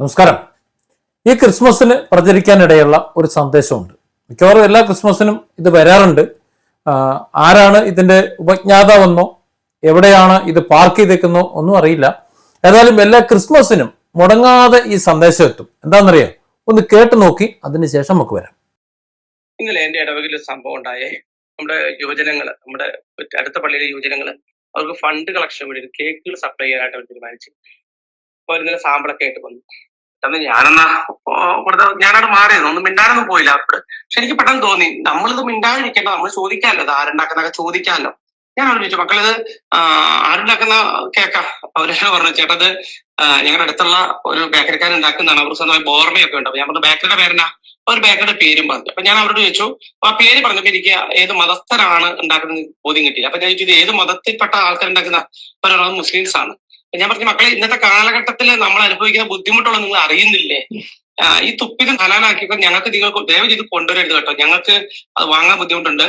നമസ്കാരം. ഈ ക്രിസ്മസിന് പ്രചരിക്കാനിടയുള്ള ഒരു സന്ദേശമുണ്ട്. മിക്കവാറും എല്ലാ ക്രിസ്മസിനും ഇത് വരാറുണ്ട്. ആരാണ് ഇതിന്റെ ഉപജ്ഞാതാവെന്നോ എവിടെയാണ് ഇത് പാർക്ക് ചെയ്തേക്കുന്നോ ഒന്നും അറിയില്ല. ഏതായാലും എല്ലാ ക്രിസ്മസിനും മുടങ്ങാതെ ഈ സന്ദേശം എത്തും. എന്താണെന്നറിയാം? ഒന്ന് കേട്ടു നോക്കി അതിനുശേഷം നമുക്ക് വരാം. ഇന്നലെ എന്റെ ഇടവകയിൽ സംഭവം ഉണ്ടായേ. നമ്മുടെ യുവജനങ്ങൾ നമ്മുടെ അടുത്ത പള്ളിയിലെ യുവജനങ്ങൾ അവർക്ക് ഫണ്ട് കളക്ഷൻ വേണ്ടി കേക്കുകൾ സപ്ലൈ ചെയ്യാനായിട്ട് അവർ തീരുമാനിച്ചു. അപ്പൊ അവർ ഇന്നലെ സാമ്പിളൊക്കെ ആയിട്ട് വന്നു. പെട്ടെന്ന് ഞാനെന്നാ? ഇവിടുത്തെ ഞാനവിടെ മാറിയത്. ഒന്നും മിണ്ടാനൊന്നും പോയില്ല. അവിടെ പക്ഷെ എനിക്ക് പെട്ടെന്ന് തോന്നി. നമ്മളിത് മിണ്ടാതിരിക്കേണ്ട. നമ്മൾ ചോദിക്കാമല്ലോ ഇത് ആരുണ്ടാക്കുന്നൊക്കെ ചോദിക്കാമല്ലോ ഞാൻ ചോദിച്ചു മക്കളിത് ആരുണ്ടാക്കുന്ന കേക്കാ? അവരെല്ലാം പറഞ്ഞു ചേട്ടത് ഞങ്ങളുടെ അടുത്തുള്ള ഒരു ബേക്കറിക്കാരൻ ഉണ്ടാക്കുന്നതാണ്. അവർ സ്വന്തമായി ബോർമയൊക്കെ ഉണ്ട്. അപ്പൊ ഞാൻ പറഞ്ഞു ബേക്കറിയുടെ പേരെന്നാ? ഒരു ബേക്കറിയുടെ പേരും പറഞ്ഞു. അപ്പൊ ഞാൻ അവരോട് ചോദിച്ചു ആ പേര് പറഞ്ഞപ്പോ എനിക്ക് ഏത് മതസ്ഥരാണ് ഉണ്ടാക്കുന്നത് ബോധ്യം കിട്ടിയില്ല. അപ്പൊ ഞാൻ ചോദിച്ചു ഇത് ഏത് മതത്തിൽപ്പെട്ട ആൾക്കാർ ഉണ്ടാക്കുന്ന പറയുന്നത് മുസ്ലിംസ് ആണ് ഞാൻ പറഞ്ഞു മക്കളെ ഇന്നത്തെ കാലഘട്ടത്തിൽ നമ്മൾ അനുഭവിക്കുന്ന ബുദ്ധിമുട്ടുള്ള നിങ്ങൾ അറിയുന്നില്ലേ? ഈ തുപ്പിത് ഹലാലാക്കിയപ്പോ ഞങ്ങൾക്ക് നിങ്ങൾക്ക് ദയവ് ചെയ്ത് കൊണ്ടുവരരുത് കേട്ടോ. ഞങ്ങൾക്ക് അത് വാങ്ങാൻ ബുദ്ധിമുട്ടുണ്ട്.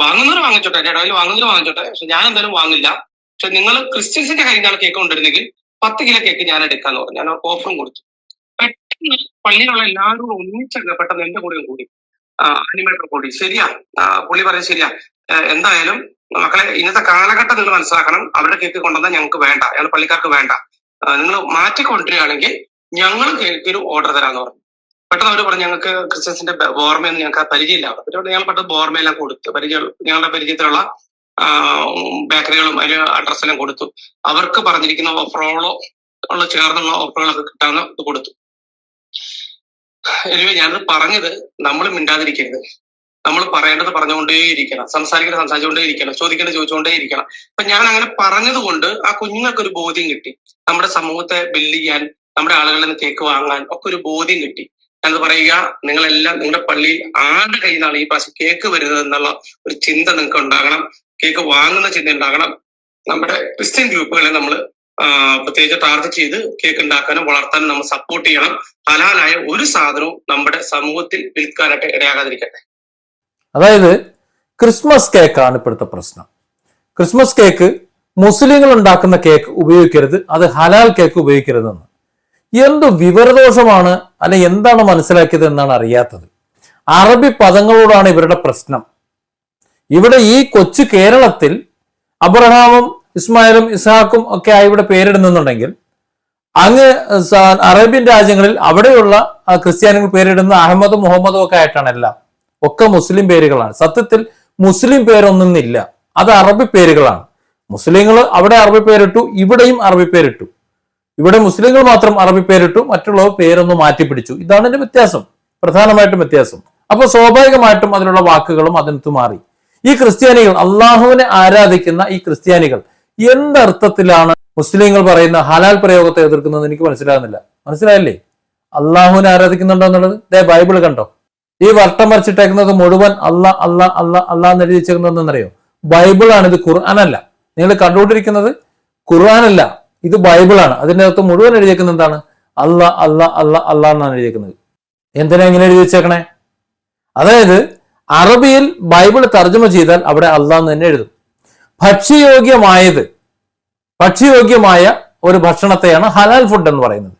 വാങ്ങുന്നവർ വാങ്ങിച്ചോട്ടെ എന്റെ ഇടയിൽ വാങ്ങുന്നവർ വാങ്ങിച്ചോട്ടെ പക്ഷെ ഞാൻ എന്തായാലും വാങ്ങില്ല. പക്ഷെ നിങ്ങൾ ക്രിസ്ത്യൻസിന്റെ കയ്യിലാണ് കേക്ക് കൊണ്ടിരുന്നെങ്കിൽ പത്ത് കിലോ കേക്ക് ഞാൻ എടുക്കാന്ന് പറഞ്ഞു. ഞാൻ ഓഫറും കൊടുത്തു. പെട്ടെന്ന് പള്ളിയിലുള്ള എല്ലാവരും കൂടെ ഒന്നിച്ചങ്ങ് പെട്ടെന്ന് എന്റെ കൂടെ. കൂടി അനിമേറ്റർ കൂടി. ശരിയാ. പുള്ളി പറഞ്ഞത് ശരിയാ. എന്തായാലും മക്കളെ ഇന്നത്തെ കാലഘട്ടം നിങ്ങൾ മനസ്സിലാക്കണം. അവരുടെ കേക്ക് കൊണ്ടുവന്നാൽ ഞങ്ങൾക്ക് വേണ്ട. ഞങ്ങൾ പള്ളിക്കാർക്ക് വേണ്ട. നിങ്ങൾ മാറ്റി കൊണ്ടുവരികയാണെങ്കിൽ ഞങ്ങൾ കേക്കിന് ഓർഡർ തരാന്ന് പറഞ്ഞു. പെട്ടെന്ന് അവർ പറഞ്ഞു ഞങ്ങൾക്ക് ക്രിസ്ത്യൻസിന്റെ ഓർമ്മയൊന്നും ഞങ്ങൾക്ക് പരിചയമില്ല. അപ്പോൾ ഞങ്ങൾ പെട്ടെന്ന് ബോർമയെല്ലാം കൊടുത്തു. പരിചയം ഞങ്ങളുടെ പരിചയത്തിലുള്ള ബേക്കറികളും അതിന് അഡ്രസ്സെല്ലാം കൊടുത്തു. അവർക്ക് പറഞ്ഞിരിക്കുന്ന ഓഫറുകളോ ഉള്ള ചേർന്നുള്ള ഓഫറുകളൊക്കെ കിട്ടാന്ന് കൊടുത്തു. എനിവേ ഞാനത് പറഞ്ഞത് നമ്മൾ മിണ്ടാതിരിക്കരുത്. നമ്മൾ പറയേണ്ടത് പറഞ്ഞുകൊണ്ടേയിരിക്കണം. സംസാരിച്ചുകൊണ്ടേ സംസാരിച്ചുകൊണ്ടേയിരിക്കണം. ചോദിക്കേണ്ടത് ചോദിച്ചുകൊണ്ടേയിരിക്കണം. അപ്പൊ ഞാൻ അങ്ങനെ പറഞ്ഞതുകൊണ്ട് ആ കുഞ്ഞുങ്ങൾക്ക് ഒരു ബോധ്യം കിട്ടി. നമ്മുടെ സമൂഹത്തെ ബിൽഡ് ചെയ്യാൻ നമ്മുടെ ആളുകളിൽ നിന്ന് കേക്ക് വാങ്ങാൻ ഒക്കെ ഒരു ബോധ്യം കിട്ടി. ഞാനത് പറയുക നിങ്ങളെല്ലാം നിങ്ങളുടെ പള്ളിയിൽ ആരുടെ കയ്യിൽ ഈ പ്രാവശ്യം കേക്ക് വരുന്നത് എന്നുള്ള ഒരു ചിന്ത നിങ്ങൾക്ക് ഉണ്ടാകണം. കേക്ക് വാങ്ങുന്ന ചിന്ത ഉണ്ടാകണം. നമ്മുടെ ക്രിസ്ത്യൻ ഗ്രൂപ്പുകളെ നമ്മൾ പ്രത്യേകിച്ച് ടാർഗറ്റ് ചെയ്ത് കേക്ക് ഉണ്ടാക്കാനും വളർത്താനും നമ്മൾ സപ്പോർട്ട് ചെയ്യണം. ഹലാലായ ഒരു സാധനവും നമ്മുടെ സമൂഹത്തിൽ വിൽക്കാനായിട്ട് ഇടയാകാതിരിക്കട്ടെ. അതായത് ക്രിസ്മസ് കേക്കാണ് ഇപ്പോഴത്തെ പ്രശ്നം. ക്രിസ്മസ് കേക്ക് മുസ്ലിങ്ങൾ ഉണ്ടാക്കുന്ന കേക്ക് ഉപയോഗിക്കരുത് അത് ഹലാൽ കേക്ക് ഉപയോഗിക്കരുതെന്ന്. എന്ത് വിവരദോഷമാണ് അല്ലെ എന്താണ് മനസ്സിലാക്കിയത് എന്നാണ് അറിയാത്തത്. അറബി പദങ്ങളോടാണ് ഇവരുടെ പ്രശ്നം. ഇവിടെ ഈ കൊച്ചു കേരളത്തിൽ അബ്രഹാമും ഇസ്മായിലും ഇസ്ഹാക്കും ഒക്കെ ആയി ഇവിടെ പേരിടുന്നുണ്ടെങ്കിൽ അങ്ങ് അറേബ്യൻ രാജ്യങ്ങളിൽ അവിടെയുള്ള ക്രിസ്ത്യാനികൾ പേരിടുന്ന അഹമ്മദും മുഹമ്മദും ഒക്കെ ആയിട്ടാണ് എല്ലാം. ഒക്കെ മുസ്ലിം പേരുകളാണ്. സത്യത്തിൽ മുസ്ലിം പേരൊന്നുമില്ല അത് അറബി പേരുകളാണ്. മുസ്ലിങ്ങൾ അവിടെ അറബി പേരിട്ടു ഇവിടെയും അറബി പേരിട്ടു. ഇവിടെ മുസ്ലിങ്ങൾ മാത്രം അറബി പേരിട്ടു മറ്റുള്ളവർ പേരൊന്ന് മാറ്റി പിടിച്ചു. ഇതാണ് ഇതിന്റെ വ്യത്യാസം. പ്രധാനമായിട്ടും വ്യത്യാസം. അപ്പൊ സ്വാഭാവികമായിട്ടും അതിനുള്ള വാക്കുകളും അതിനകത്ത് മാറി. ഈ ക്രിസ്ത്യാനികൾ അള്ളാഹുവിനെ ആരാധിക്കുന്ന ഈ ക്രിസ്ത്യാനികൾ എന്തർത്ഥത്തിലാണ് മുസ്ലിങ്ങൾ പറയുന്ന ഹലാൽ പ്രയോഗത്തെ എതിർക്കുന്നത് എനിക്ക് മനസ്സിലാകുന്നില്ല. മനസ്സിലായില്ലേ? അള്ളാഹുവിനെ ആരാധിക്കുന്നുണ്ടോ എന്നുള്ളത്? ദേ ബൈബിൾ കണ്ടോ? ഈ വട്ടം വരച്ചിട്ടേക്കുന്നത് മുഴുവൻ അല്ല അല്ല അല്ല അല്ല എന്ന് എഴുതി വെച്ചേക്കുന്നതെന്നറിയോ ബൈബിളാണ് ഇത് ഖുർആനല്ല. നിങ്ങൾ കണ്ടുകൊണ്ടിരിക്കുന്നത് ഖുർആനല്ല ഇത് ബൈബിളാണ്. അതിന്റെ അകത്ത് മുഴുവൻ എഴുതിയേക്കുന്നത് എന്താണ്? അല്ല അല്ല അല്ല അല്ല എന്നാണ് എഴുതിയേക്കുന്നത് എന്തിനാ ഇങ്ങനെ എഴുതി വെച്ചേക്കണേ? അതായത് അറബിയിൽ ബൈബിൾ തർജമ ചെയ്താൽ അവിടെ അള്ളാന്ന് തന്നെ എഴുതും. ഭക്ഷ്യയോഗ്യമായത് ഭക്ഷ്യയോഗ്യമായ ഒരു ഭക്ഷണത്തെയാണ് ഹലാൽ ഫുഡ് എന്ന് പറയുന്നത്.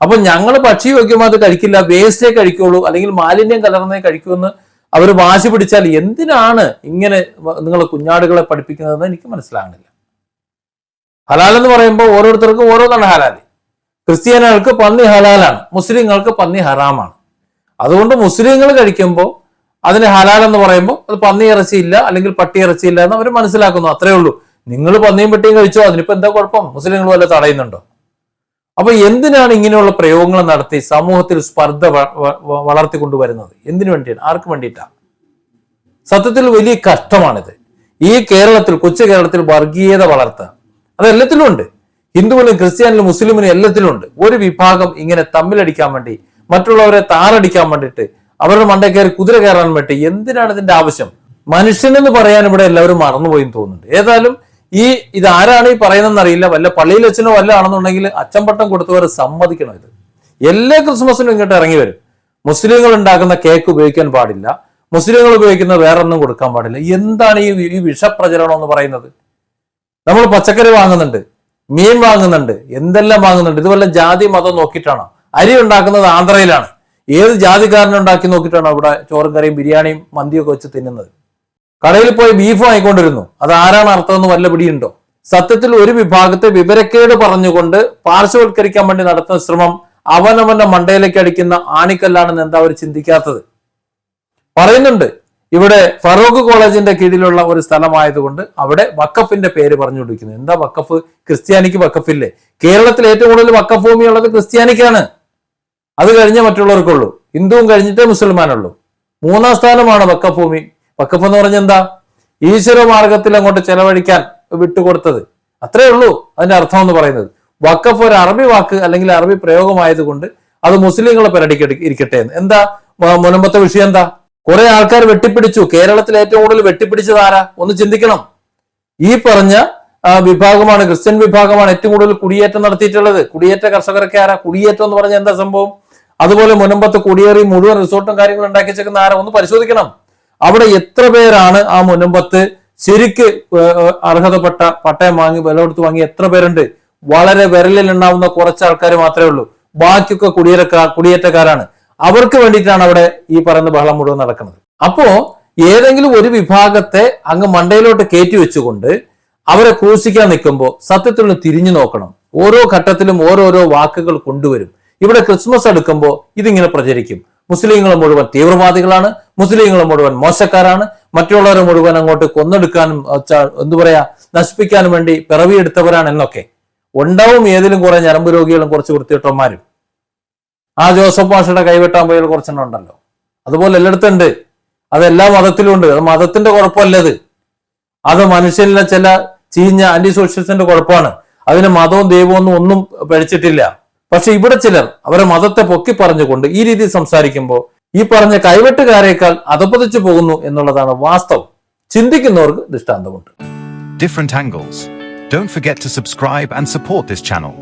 അപ്പൊ ഞങ്ങൾ ഭക്ഷ്യയോഗ്യമായത് കഴിക്കില്ല വേസ്റ്റേ കഴിക്കുള്ളൂ അല്ലെങ്കിൽ മാലിന്യം കലർന്നേ കഴിക്കുമെന്ന് അവർ വാശി പിടിച്ചാൽ എന്തിനാണ് ഇങ്ങനെ നിങ്ങൾ കുഞ്ഞാടുകളെ പഠിപ്പിക്കുന്നതെന്ന് എനിക്ക് മനസ്സിലാകുന്നില്ല. ഹലാൽ എന്ന് പറയുമ്പോൾ ഓരോരുത്തർക്കും ഓരോന്നാണ് ഹലാൽ ക്രിസ്ത്യാനികൾക്ക് പന്നി ഹലാലാണ് മുസ്ലിങ്ങൾക്ക് പന്നി ഹറാമാണ്. അതുകൊണ്ട് മുസ്ലിങ്ങൾ കഴിക്കുമ്പോൾ അതിന് ഹലാൽ എന്ന് പറയുമ്പോൾ അത് പന്നി ഇറച്ചിയില്ല അല്ലെങ്കിൽ പട്ടി ഇറച്ചിയില്ല എന്ന് അവർ മനസ്സിലാക്കുന്നു അത്രേ ഉള്ളൂ. നിങ്ങൾ പന്നിയും പട്ടിയും കഴിച്ചോ? അതിനിപ്പോ എന്താ കുഴപ്പം? മുസ്ലിങ്ങൾ വല്ല തടയുന്നുണ്ടോ? അപ്പൊ എന്തിനാണ് ഇങ്ങനെയുള്ള പ്രയോഗങ്ങൾ നടത്തി സമൂഹത്തിൽ സ്പർദ്ധ വളർത്തിക്കൊണ്ടുവരുന്നത്? എന്തിനു വേണ്ടിയാണ്? ആർക്ക് വേണ്ടിയിട്ടാണ്? സത്യത്തിൽ വലിയ കഷ്ടമാണിത്. ഈ കേരളത്തിൽ കൊച്ചു കേരളത്തിൽ വർഗീയത വളർത്തുക. അത് എല്ലാത്തിലും ഉണ്ട്. ഹിന്ദുവിനും ക്രിസ്ത്യാനിലും മുസ്ലിമിനും എല്ലാത്തിലും ഉണ്ട്. ഒരു വിഭാഗം ഇങ്ങനെ തമ്മിലടിക്കാൻ വേണ്ടി മറ്റുള്ളവരെ താറടിക്കാൻ വേണ്ടിയിട്ട് അവരുടെ മണ്ടേ കയറി കുതിര കയറാൻ വേണ്ടി എന്തിനാണ് ഇതിന്റെ ആവശ്യം? മനുഷ്യനെന്ന് പറയാൻ ഇവിടെ എല്ലാവരും മറന്നുപോയി തോന്നുന്നുണ്ട്. ഏതായാലും ഈ ഇത് ആരാണ് ഈ പറയുന്നതെന്ന് അറിയില്ല. വല്ല പള്ളിയിൽ അച്ഛനോ വല്ല ആണെന്നുണ്ടെങ്കിൽ അച്ചമ്പട്ടം കൊടുത്തവർ സമ്മതിക്കണം ഇത്. എല്ലാ ക്രിസ്മസിനും ഇങ്ങോട്ട് ഇറങ്ങി വരും. മുസ്ലിങ്ങൾ ഉണ്ടാക്കുന്ന കേക്ക് ഉപയോഗിക്കാൻ പാടില്ല. മുസ്ലിങ്ങൾ ഉപയോഗിക്കുന്ന വേറൊന്നും കൊടുക്കാൻ പാടില്ല. എന്താണ് ഈ ഈ വിഷപ്രചരണം എന്ന് പറയുന്നത്? നമ്മൾ പച്ചക്കറി വാങ്ങുന്നുണ്ട് മീൻ വാങ്ങുന്നുണ്ട് എന്തെല്ലാം വാങ്ങുന്നുണ്ട്? ഇത് വല്ല ജാതി മതം നോക്കിയിട്ടാണോ? അരി ഉണ്ടാക്കുന്നത് ആന്ധ്രയിലാണ്. ഏത് ജാതിക്കാരനുണ്ടാക്കി നോക്കിയിട്ടാണോ അവിടെ ചോറും കറിയും ബിരിയാണിയും മന്തിയൊക്കെ വെച്ച് തിന്നുന്നത്? കടയിൽ പോയി ബീഫ് വാങ്ങിക്കൊണ്ടിരുന്നു. അത് ആരാണ് അർത്ഥമെന്ന് വല്ല പിടിയുണ്ടോ? സത്യത്തിൽ ഒരു വിഭാഗത്തെ വിവരക്കേട് പറഞ്ഞുകൊണ്ട് പാർശ്വവൽക്കരിക്കാൻ വേണ്ടി നടത്തുന്ന ശ്രമം അവനവന്റെ മണ്ടയിലേക്ക് അടിക്കുന്ന ആണിക്കല്ലാണെന്ന് എന്താ അവർ ചിന്തിക്കാത്തത്? പറയുന്നുണ്ട്. ഇവിടെ ഫറൂഖ് കോളേജിന്റെ കീഴിലുള്ള ഒരു സ്ഥലമായതുകൊണ്ട് അവിടെ വക്കഫിന്റെ പേര് പറഞ്ഞു എന്താ വക്കഫ് ക്രിസ്ത്യാനിക്ക് വക്കഫില്ലേ കേരളത്തിൽ ഏറ്റവും കൂടുതൽ വക്കഫ് ഭൂമി ഉള്ളത് ക്രിസ്ത്യാനിക്കാണ്. അത് കഴിഞ്ഞേ മറ്റുള്ളവർക്കുള്ളൂ. ഹിന്ദുവും കഴിഞ്ഞിട്ടേ മുസൽമാനുള്ളൂ. മൂന്നാം സ്ഥാനമാണ് വക്കഫ് ഭൂമി. വക്കഫ് എന്ന് പറഞ്ഞ എന്താ? ഈശ്വര മാർഗത്തിൽ അങ്ങോട്ട് ചെലവഴിക്കാൻ വിട്ടുകൊടുത്തത്. അത്രേ ഉള്ളൂ അതിന്റെ അർത്ഥം എന്ന് പറയുന്നത്. വക്കഫ് ഒരു അറബി വാക്ക് അല്ലെങ്കിൽ അറബി പ്രയോഗമായതുകൊണ്ട് അത് മുസ്ലിങ്ങളെ പെരടിക്ക് ഇരിക്കട്ടെ എന്ന്. എന്താ? മുനമ്പത്തെ വിഷയം എന്താ? കുറെ ആൾക്കാർ വെട്ടിപ്പിടിച്ചു. കേരളത്തിൽ ഏറ്റവും കൂടുതൽ വെട്ടിപ്പിടിച്ചത് ആരാ? ഒന്ന് ചിന്തിക്കണം. ഈ പറഞ്ഞ വിഭാഗമാണ് ക്രിസ്ത്യൻ വിഭാഗമാണ് ഏറ്റവും കൂടുതൽ കുടിയേറ്റം നടത്തിയിട്ടുള്ളത്. കുടിയേറ്റ കർഷകരൊക്കെ ആരാ? കുടിയേറ്റം എന്ന് പറഞ്ഞാൽ എന്താ സംഭവം? അതുപോലെ മുനമ്പത്ത് കുടിയേറി മുഴുവൻ റിസോർട്ടും കാര്യങ്ങളും ഉണ്ടാക്കി വെച്ചേക്കുന്ന ആരാ? ഒന്ന് പരിശോധിക്കണം. അവിടെ എത്ര പേരാണ് ആ മുനമ്പത്ത് ശരിക്ക് അർഹതപ്പെട്ട പട്ടയം വാങ്ങി വില കൊടുത്ത് വാങ്ങി എത്ര പേരുണ്ട്? വളരെ വിരലിൽ ഉണ്ടാവുന്ന കുറച്ച് ആൾക്കാർ മാത്രമേ ഉള്ളൂ. ബാക്കിയൊക്കെ കുടിയേറ്റക്കാർ കുടിയേറ്റക്കാരാണ്. അവർക്ക് വേണ്ടിയിട്ടാണ് അവിടെ ഈ പറയുന്ന ബഹളം മുഴുവൻ നടക്കുന്നത്. അപ്പോ ഏതെങ്കിലും ഒരു വിഭാഗത്തെ അങ്ങ് മണ്ടയിലോട്ട് കയറ്റി വെച്ചുകൊണ്ട് അവരെ ക്രൂശിക്കാൻ നിൽക്കുമ്പോൾ സത്യത്തിൽ തിരിഞ്ഞു നോക്കണം. ഓരോ ഘട്ടത്തിലും ഓരോരോ വാക്കുകൾ കൊണ്ടുവരും. ഇവിടെ ക്രിസ്മസ് അടുക്കുമ്പോൾ ഇതിങ്ങനെ പ്രചരിക്കും. മുസ്ലിങ്ങൾ മുഴുവൻ തീവ്രവാദികളാണ്. മുസ്ലിങ്ങൾ മുഴുവൻ മോശക്കാരാണ്. മറ്റുള്ളവരെ മുഴുവൻ അങ്ങോട്ട് കൊന്നെടുക്കാനും എന്തു പറയാ നശിപ്പിക്കാനും വേണ്ടി പിറവിയെടുത്തവരാണ് എന്നൊക്കെ. ഉണ്ടാവും ഏതിലും കുറെ ഞരമ്പ് രോഗികളും കുറച്ച് വൃത്തിയിട്ടന്മാരും ആ ജോസഫ് മാഷയുടെ കൈവെട്ടാൻ പോയ കുറച്ചെണ്ണം ഉണ്ടല്ലോ. അതുപോലെ എല്ലായിടത്തും ഉണ്ട്. അത് എല്ലാ മതത്തിലും ഉണ്ട്. അത് മതത്തിന്റെ കുഴപ്പമല്ലത്. അത് മനുഷ്യനിലെ ചില ചീഞ്ഞ ആന്റി സോഷ്യലിസ്റ്റിന്റെ കുഴപ്പമാണ്. അതിന് മതവും ദൈവവും ഒന്നും ഒന്നും പഴിച്ചിട്ടില്ല പക്ഷെ ഇവിടെ ചിലർ അവരെ മതത്തെ പൊക്കി പറഞ്ഞുകൊണ്ട് ഈ രീതിയിൽ സംസാരിക്കുമ്പോൾ ഈ പറഞ്ഞ കൈവെട്ടുകാരേക്കാൾ അധപ്പതിച്ചു പോകുന്നു എന്നുള്ളതാണ് വാസ്തവം ചിന്തിക്കുന്നവർക്ക് ദൃഷ്ടാന്തമുണ്ട് different angles. Don't forget to subscribe and support this channel.